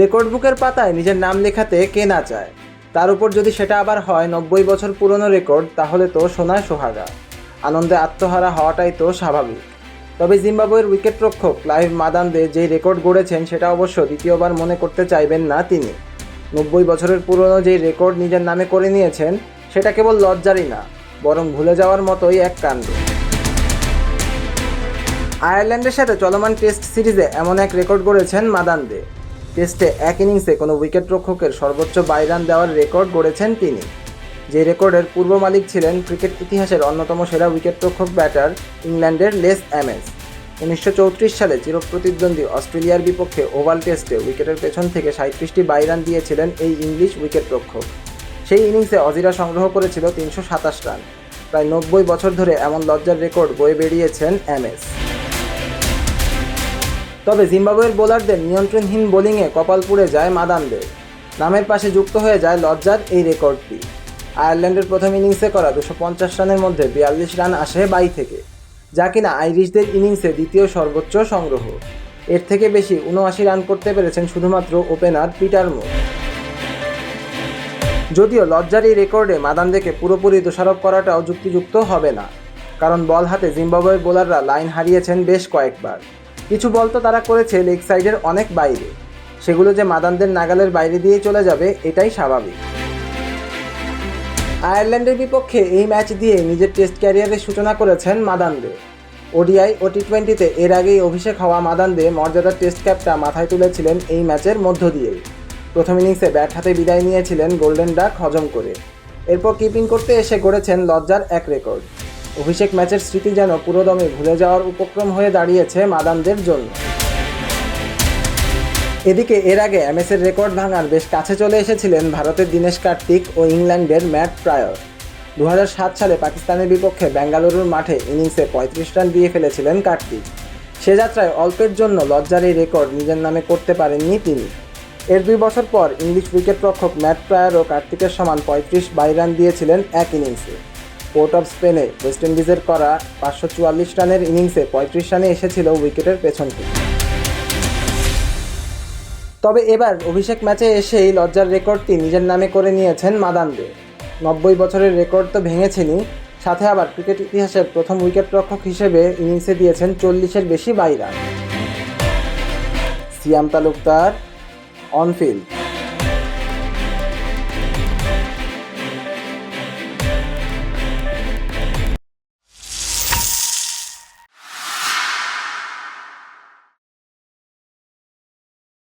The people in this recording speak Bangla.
রেকর্ড বুকের পাতায় নিজের নাম লেখাতে কে না চায়। তার উপর যদি সেটা আবার হয় নব্বই বছর পুরনো রেকর্ড, তাহলে তো সোনায় সোহাগা। আনন্দে আত্মহারা হওয়াটাই তো স্বাভাবিক। তবে জিম্বাবুয়ের উইকেটরক্ষক ক্লাইভ মাদান্দে যেই রেকর্ড গড়েছেন, সেটা অবশ্য দ্বিতীয়বার মনে করতে চাইবেন না তিনি। নব্বই বছরের পুরনো যেই রেকর্ড নিজের নামে করে নিয়েছেন, সেটা কেবল লজ্জারই না, বরং ভুলে যাওয়ার মতোই এক কাণ্ড। আয়ারল্যান্ডের সাথে চলমান টেস্ট সিরিজে এমন এক রেকর্ড গড়েছেন মাদান্দে। টেস্টে এক ইনিংসে কোনো উইকেট রক্ষকের সর্বোচ্চ বাই রান দেওয়ার রেকর্ড গড়েছেন তিনি। যে রেকর্ডের পূর্ব মালিক ছিলেন ক্রিকেট ইতিহাসের অন্যতম সেরা উইকেটরক্ষক ব্যাটার ইংল্যান্ডের লেস অ্যামেস উনিশশো চৌত্রিশ সালে চিরপ্রতিদ্বন্দ্বী অস্ট্রেলিয়ার বিপক্ষে ওভাল টেস্টে উইকেটের পেছন থেকে সাঁত্রিশটি রান দিয়েছিলেন এই ইংলিশ উইকেটরক্ষক সেই ইনিংসে অজিরা সংগ্রহ করেছিল তিনশো সাতাশ রান। প্রায় নব্বই বছর ধরে এমন লজ্জার রেকর্ড বয়ে বেরিয়েছেন এমএস তবে জিম্বাবুয়ের বোলারদের নিয়ন্ত্রণহীন বোলিংয়ে কপাল পুড়ে যায় মাদানদের। নামের পাশে যুক্ত হয়ে যায় লজ্জার এই রেকর্ডটি। আয়ারল্যান্ডের প্রথম ইনিংসে করা দুশো পঞ্চাশ রানের মধ্যে বিয়াল্লিশ রান আসে বাই থেকে, যা কিনা আইরিশদের ইনিংসে দ্বিতীয় সর্বোচ্চ সংগ্রহ। এর থেকে বেশি উনআশি রান করতে পেরেছেন শুধুমাত্র ওপেনার পিটার মো যদিও লজ্জার এই রেকর্ডে মাদানদেকে পুরোপুরি দোষারোপ করাটাও যুক্তিযুক্ত হবে না, কারণ বল হাতে জিম্বাবুয়ের বোলাররা লাইন হারিয়েছেন বেশ কয়েকবার। কিছু বল তো তারা করেছে লেগ সাইডের অনেক বাইরে। সেগুলো যে মাদানদের নাগালের বাইরে দিয়ে চলে যাবে, এটাই স্বাভাবিক। আয়ারল্যান্ডের বিপক্ষে এই ম্যাচ দিয়ে নিজের টেস্ট ক্যারিয়ারের সূচনা করেছেন মাদানদে ওডিআই ও টি টোয়েন্টিতে এর আগেই অভিষেক হওয়া মাদানদে মর্যাদার টেস্ট ক্যাপটা মাথায় তুলেছিলেন এই ম্যাচের মধ্য দিয়েই। প্রথম ইনিংসে ব্যাট হাতে বিদায় নিয়েছিলেন গোল্ডেন ডাক হজম করে। এরপর কিপিং করতে এসে গড়েছেন লজ্জার এক রেকর্ড। অভিষেক ম্যাচের স্মৃতি যেন পুরোদমে ভুলে যাওয়ার উপক্রম হয়ে দাঁড়িয়েছে মাদামদের জন্য। এদিকে এর আগে এমএসের রেকর্ড ভাঙার বেশ কাছে চলে এসেছিলেন ভারতের দীনেশ কার্তিক ও ইংল্যান্ডের ম্যাট প্রায়র। দু হাজার সাত সালে পাকিস্তানের বিপক্ষে বেঙ্গালুরুর মাঠে ইনিংসে পঁয়ত্রিশ রান দিয়ে ফেলেছিলেন কার্তিক। সে যাত্রায় অল্পের জন্য লজ্জার এই রেকর্ড নিজের নামে করতে পারেননি তিনি। এর দুই বছর পর ইংলিশ উইকেটরক্ষক ম্যাট প্রায়ারও কার্তিকের সমান পঁয়ত্রিশ বাই রান দিয়েছিলেন এক ইনিংসে। পোর্ট অফ স্পেনে ওয়েস্ট ইন্ডিজের করা পাঁচশো চুয়াল্লিশ রানের ইনিংসে পঁয়ত্রিশ রানে এসেছিল উইকেটের পেছন থেকে। তবে এবার অভিষেক ম্যাচে এসেই লজ্জার রেকর্ডটি নিজের নামে করে নিয়েছেন মাদানদে নব্বই বছরের রেকর্ড তো ভেঙেছেনই, সাথে আবার ক্রিকেট ইতিহাসের প্রথম উইকেটরক্ষক হিসেবে ইনিংসে দিয়েছেন চল্লিশের বেশি বাইরা সিয়াম তালুকদার, অনফিল্ড।